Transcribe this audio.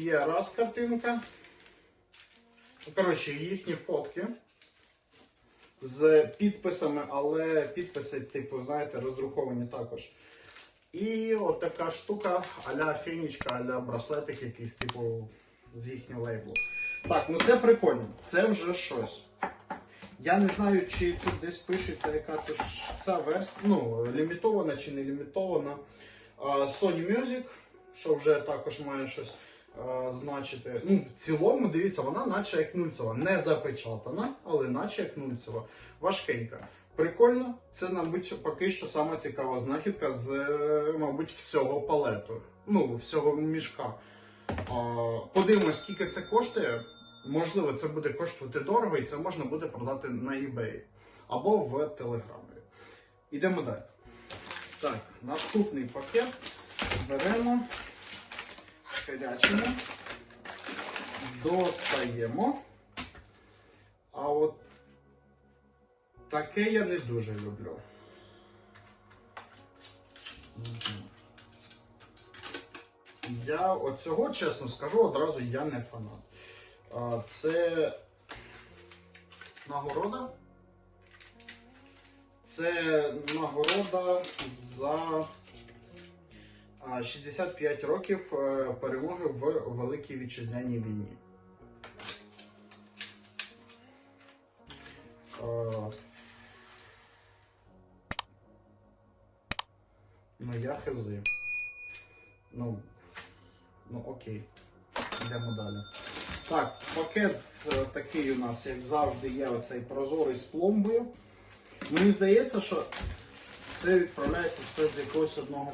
є раз картинка. Коротше, їхні фотки з підписами, але підписи, типу, знаєте, роздруковані також. І от така штука а-ля фінічка, а-ля браслетик якийсь, типу, з їхнього лейблу. Так, ну це прикольно. Це вже щось. Я не знаю, чи тут десь пишеться, яка це ця версія, ну, лімітована чи не лімітована. Sony Music, що вже також має щось значити. Ну, в цілому, дивіться, вона наче як нульцева. Не запечатана, але наче як нульцева. Важкенька. Прикольно, це, мабуть, поки що сама цікава знахідка з, е, мабуть, всього палету. Ну, всього мішка. Подивимось, скільки це коштує. Можливо, це буде коштувати дорого, і це можна буде продати на eBay або в Телеграмі. Йдемо далі. Так, наступний пакет беремо, гарячимо, достаємо. А от таке я не дуже люблю. Я от цього, чесно скажу, одразу я не фанат. Це нагорода. Це нагорода за 65 років е, перемоги в Великій Вітчизняній війні. Ну, я хези. Ну, ну окей. Йдемо далі. Так, пакет е, такий у нас, як завжди, є оцей прозорий з пломбою. Мені здається, що це відправляється все з якогось одного